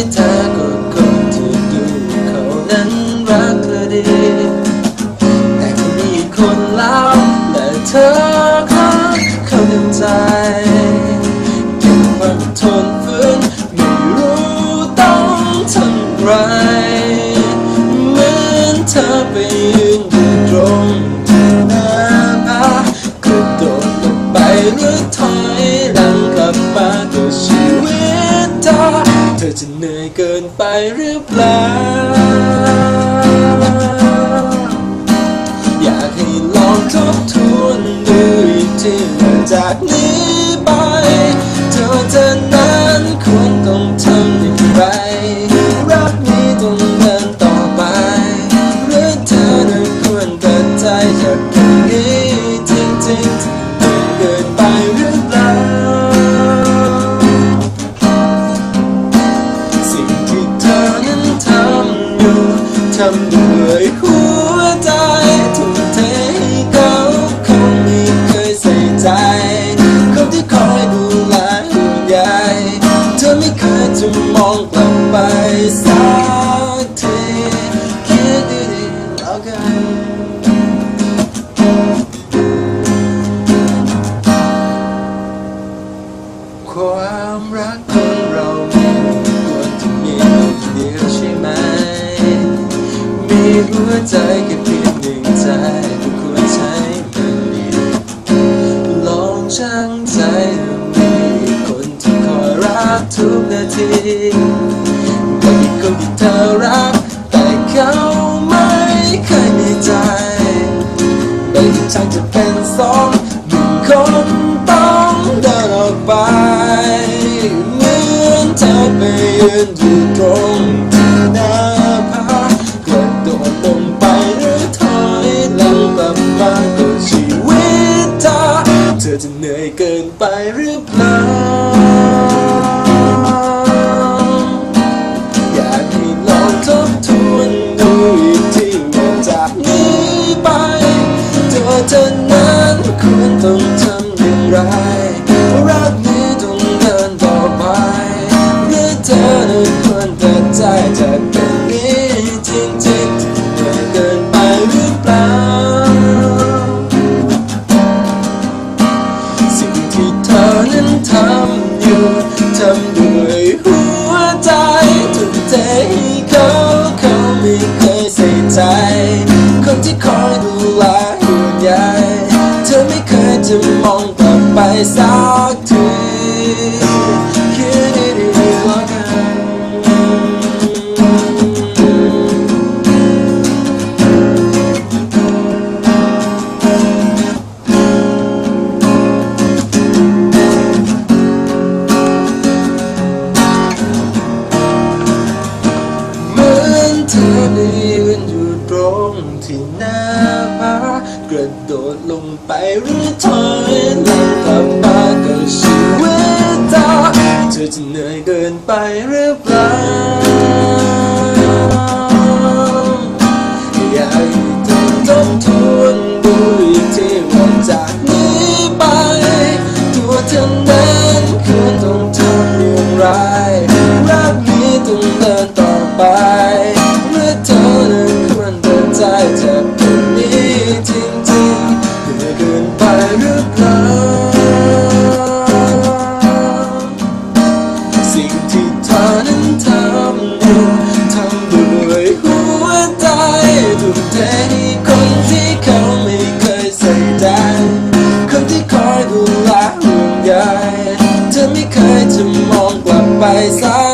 ที่เธอกดคนที่ดูเขานั้นรักเธอดี แต่มีคนแล้วและเธอก็เข้าใจเก็บความทนฝืนไม่รู้ต้องทำไรเหมือนเธอไป เธอจะเหนื่อยเกินไปหรือเปล่า อยากให้ลองทบทวนดูอีกทีจากนี้ มองกลับไปสักทีคิดดีๆแล้วกันความรักของเรามีควรจะมีเดียวใช่ไหม มีหัวใจแค่เพียงหนึ่ ทุกนาทีก็มีคนที่เธอรัก แต่เขาไม่เคยมีใจ ไม่ที่ช่างจะเป็นสองหนึ่งคนต้องเดินออกไปเหมือนเธอไปยืนอยู่ตรงที่หน้าผากระโดดลงไปหรือถอยหลังกลับมาก็ชีวิตเธอเธอจะเหนื่อยเกินไปหรือเปล่า อยากให้ลองทบทวนดูอีกทีว่าจากนี้ไปเธอเธอนั้นควรต้องทำอย่างไรรักนี้ต้องเดินต่อไปหรือเธอนั้นควรตัดใจจากตรงนี้จริงๆเหนื่อยเกินไปหรือเปล่าสิ่งที่เธอนั้นทำอยู่ ทำด้วยหัวใจทุกเทให้เขาเขาไม่เคยใส่ใจ คนที่คอยดูแลห่วงใยเธอไม่เคยจะมองกลับไปสัก กระโดดลงไปหรือถอยหลังกลับมาก็ชีวิตเธอเธอจะเหนื่อยเกินไปหรือเปล่าอยากให้เธอทบทวนดูอีกทีว่าจากนี้ไป ตัวเธอนั้นควรต้องทำอย่างไรรักนี้ต้องเดินต่อไป อง